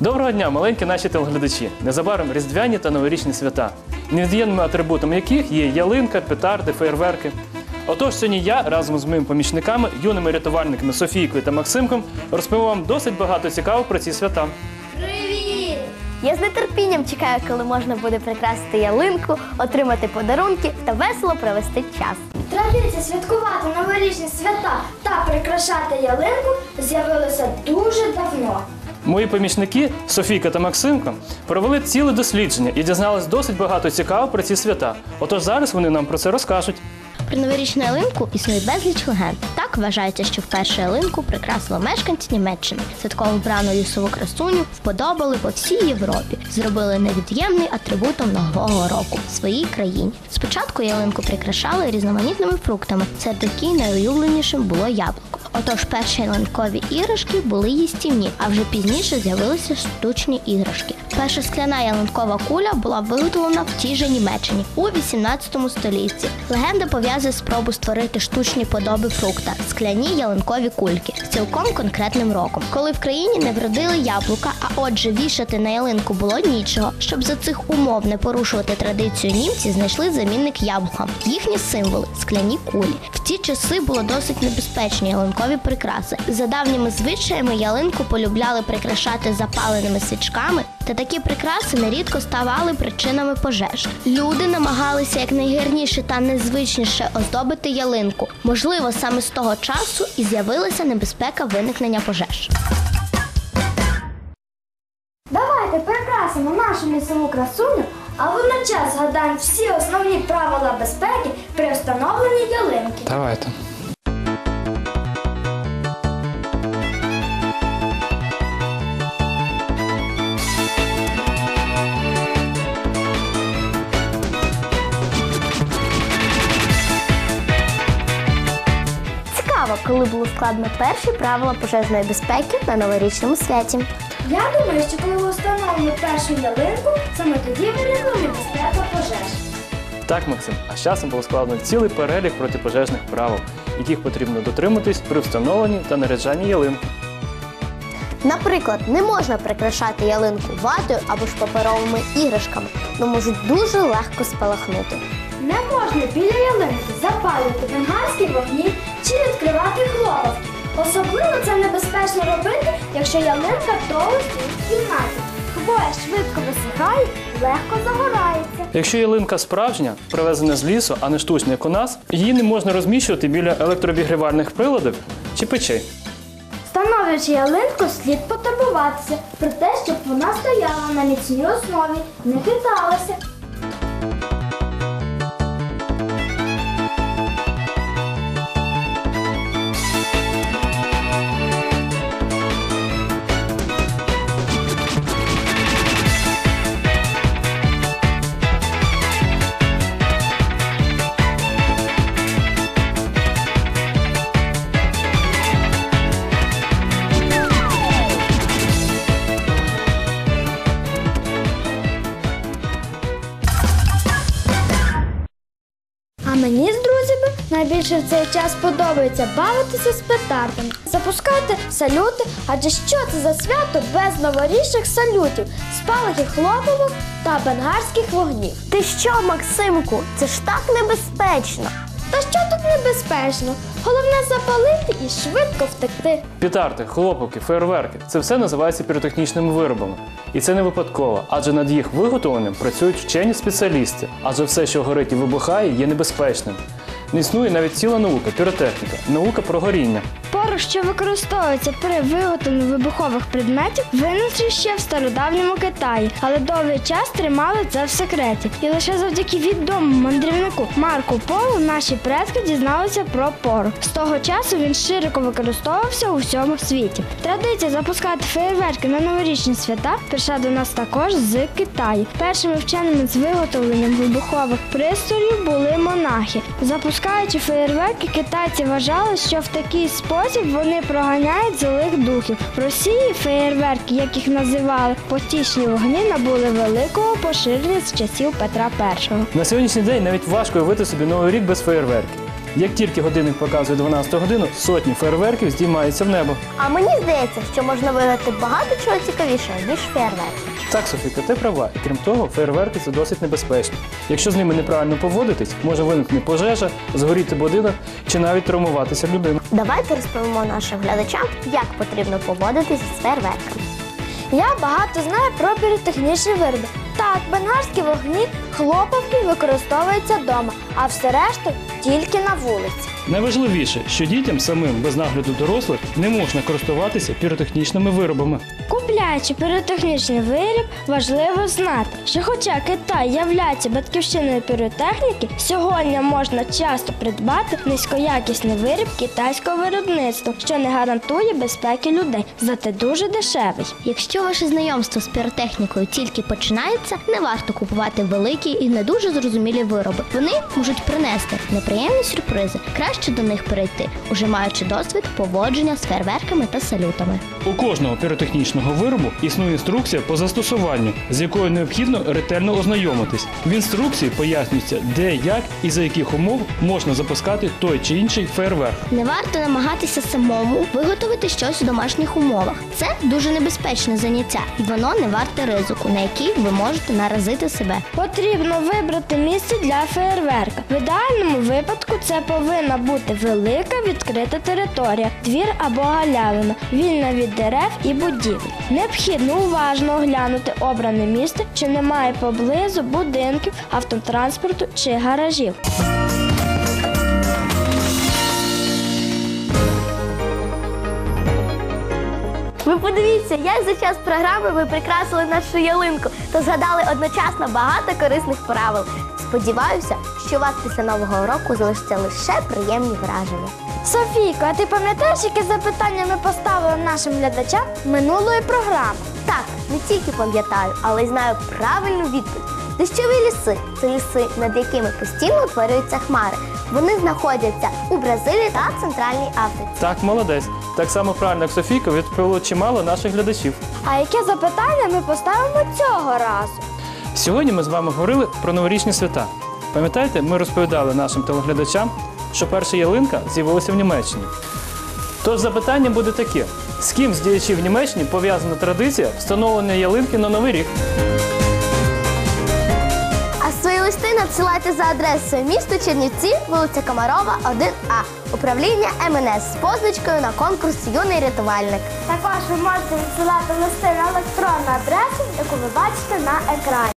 Доброго дня, маленькі наші телеглядачі. Незабаром різдвяні та новорічні свята, невід'ємними атрибутом яких є ялинка, петарди, фейерверки. Отож, сьогодні я разом з моїми помічниками, юними рятувальниками Софійкою та Максимком, розповім вам досить багато цікавого про ці свята. Привіт! Я з нетерпінням чекаю, коли можна буде прикрасити ялинку, отримати подарунки та весело провести час. Традиція святкувати новорічні свята та прикрашати ялинку з'явилася дуже давно. Мої помічники Софійка та Максимко провели ціле дослідження і дізнались досить багато цікавого про ці свята. Отож зараз вони нам про це розкажуть. Про новорічну ялинку існує безліч легенд. Так вважається, що вперше ялинку прикрасили мешканці Німеччини. Святково вбрану лісову красуню вподобали по всій Європі. Зробили невід'ємний атрибутом нового року в своїй країні. Спочатку ялинку прикрашали різноманітними фруктами. Серед яких найулюбленішим було яблуко. Отож, перші ялинкові іграшки були їстівні, а вже пізніше з'явилися штучні іграшки. Перша скляна ялинкова куля була виготовлена в тій же Німеччині у 18 столітті. Легенда пов'язує спробу створити штучні подоби фрукта скляні ялинкові кульки з цілком конкретним роком, коли в країні не вродили яблука, а отже, вішати на ялинку було нічого. Щоб за цих умов не порушувати традицію, німці знайшли замінник яблукам. Їхні символи скляні кулі. В ті часи було досить небезпечні ялинкові прикраси. За давніми звичаями ялинку полюбляли прикрашати запаленими свічками, та такі прикраси нерідко ставали причинами пожеж. Люди намагалися якнайгарніше та незвичніше оздобити ялинку. Можливо, саме з того часу і з'явилася небезпека виникнення пожеж. Давайте прикрасимо нашу лісову красуню, а водночас згадаємо всі основні правила безпеки при встановленні ялинки. Давайте. Цікаво, коли було складно перші правила пожежної безпеки на новорічному святі. Я думаю, що коли встановимо першу ялинку, саме тоді виникла небезпека пожеж. Так, Максим, а з часом було складено цілий перелік протипожежних правил, яких потрібно дотриматись при встановленні та наряджанні ялинки. Наприклад, не можна прикрашати ялинку ватою або ж паперовими іграшками, бо можуть дуже легко спалахнути. Не можна біля ялинки запалювати небезпечно робити, якщо ялинка довго стоїть в кімнаті. Хвоя швидко висихає, легко загорається. Якщо ялинка справжня, привезена з лісу, а не штучна, як у нас, її не можна розміщувати біля електрообігрівальних приладів чи печей. Встановлюючи ялинку, слід потурбуватися про те, щоб вона стояла на міцній основі, не хиталася. А мені з друзями найбільше в цей час подобається бавитися з петардами, запускати салюти, адже що це за свято без новорічних салютів, спалахів хлопавок та бенгарських вогнів. Ти що, Максимку? Це ж так небезпечно. Та що небезпечно? Головне запалити і швидко втекти. Пітарти, хлопоки, фейерверки це все називається піротехнічними виробами. І це не випадково, адже над їх виготовленням працюють вчені спеціалісти, адже все, що горить і вибухає, є небезпечним. Не існує навіть ціла наука, піротехніка, наука про горіння. Що використовується при виготовленні вибухових предметів, винайшли ще в стародавньому Китаї, але довгий час тримали це в секреті. І лише завдяки відомому мандрівнику Марку Полу наші предки дізналися про порох. З того часу він широко використовувався у всьому світі. Традиція запускати феєрверки на новорічні свята прийшла до нас також з Китаю. Першими вченими з виготовленням вибухових пристроїв були монахи. Запускаючи феєрверки, китайці вважали, що в такий спосіб вони проганяють злих духів. В Росії феєрверки, як їх називали, потічні вогні набули великого поширення з часів Петра І. На сьогоднішній день навіть важко уявити собі новий рік без феєрверків. Як тільки годинник показує 12 годину, сотні фейерверків здіймаються в небо. А мені здається, що можна вигадати багато чого цікавішого, ніж фейерверки. Так, Софіка, ти права. І крім того, фейерверки це досить небезпечно. Якщо з ними неправильно поводитись, може виникнути пожежа, згоріти будинок чи навіть травмуватися людина. Давайте розповімо нашим глядачам, як потрібно поводитися з фейерверками. Я багато знаю про піротехнічні вироби. Так, бенгарські вогні, хлопавки використовуються вдома, а все решту тільки на вулиці. Найважливіше, що дітям самим без нагляду дорослих не можна користуватися піротехнічними виробами. Купляючи піротехнічний виріб, важливо знати, що хоча Китай являється батьківщиною піротехніки, сьогодні можна часто придбати низькоякісний виріб китайського виробництва, що не гарантує безпеки людей, зате дуже дешевий. Якщо ваше знайомство з піротехнікою тільки починається, не варто купувати великі і не дуже зрозумілі вироби. Вони можуть принести неприємні сюрпризи. Краще до них перейти, уже маючи досвід поводження з фейерверками та салютами. У кожного піротехнічного виробу існує інструкція по застосуванню, з якою необхідно ретельно ознайомитись. В інструкції пояснюється, де, як і за яких умов можна запускати той чи інший фейерверк. Не варто намагатися самому виготовити щось у домашніх умовах. Це дуже небезпечне заняття, і воно не варте ризику, на який ви можете наразити себе. Потрібно вибрати місце для феєрверка. В ідеальному випадку це повинна бути велика відкрита територія, двір або галявина, вільна від дерев і будівель. Необхідно уважно оглянути обране місце, чи немає поблизу будинків, автотранспорту чи гаражів. Подивіться, як за час програми ви прикрасили нашу ялинку та згадали одночасно багато корисних правил. Сподіваюся, що у вас після нового року залишаться лише приємні враження. Софійко, а ти пам'ятаєш, яке запитання ми поставили нашим глядачам минулої програми? Так, не тільки пам'ятаю, але й знаю правильну відповідь. Дощові ліси це ліси, над якими постійно утворюються хмари. Вони знаходяться у Бразилії та Центральній Африці. Так, молодець. Так само правильно, як Софійка, відповіло чимало наших глядачів. А яке запитання ми поставимо цього разу? Сьогодні ми з вами говорили про новорічні свята. Пам'ятаєте, ми розповідали нашим телеглядачам, що перша ялинка з'явилася в Німеччині. Тож запитання буде таке: з ким з діячів Німеччини пов'язана традиція встановлення ялинки на Новий рік? Надсилайте за адресою місто Чернівці, вулиця Комарова, 1А, управління МНС з позначкою на конкурс Юний рятувальник. Також ви можете відсилати листи на електронну адресу, яку ви бачите на екрані.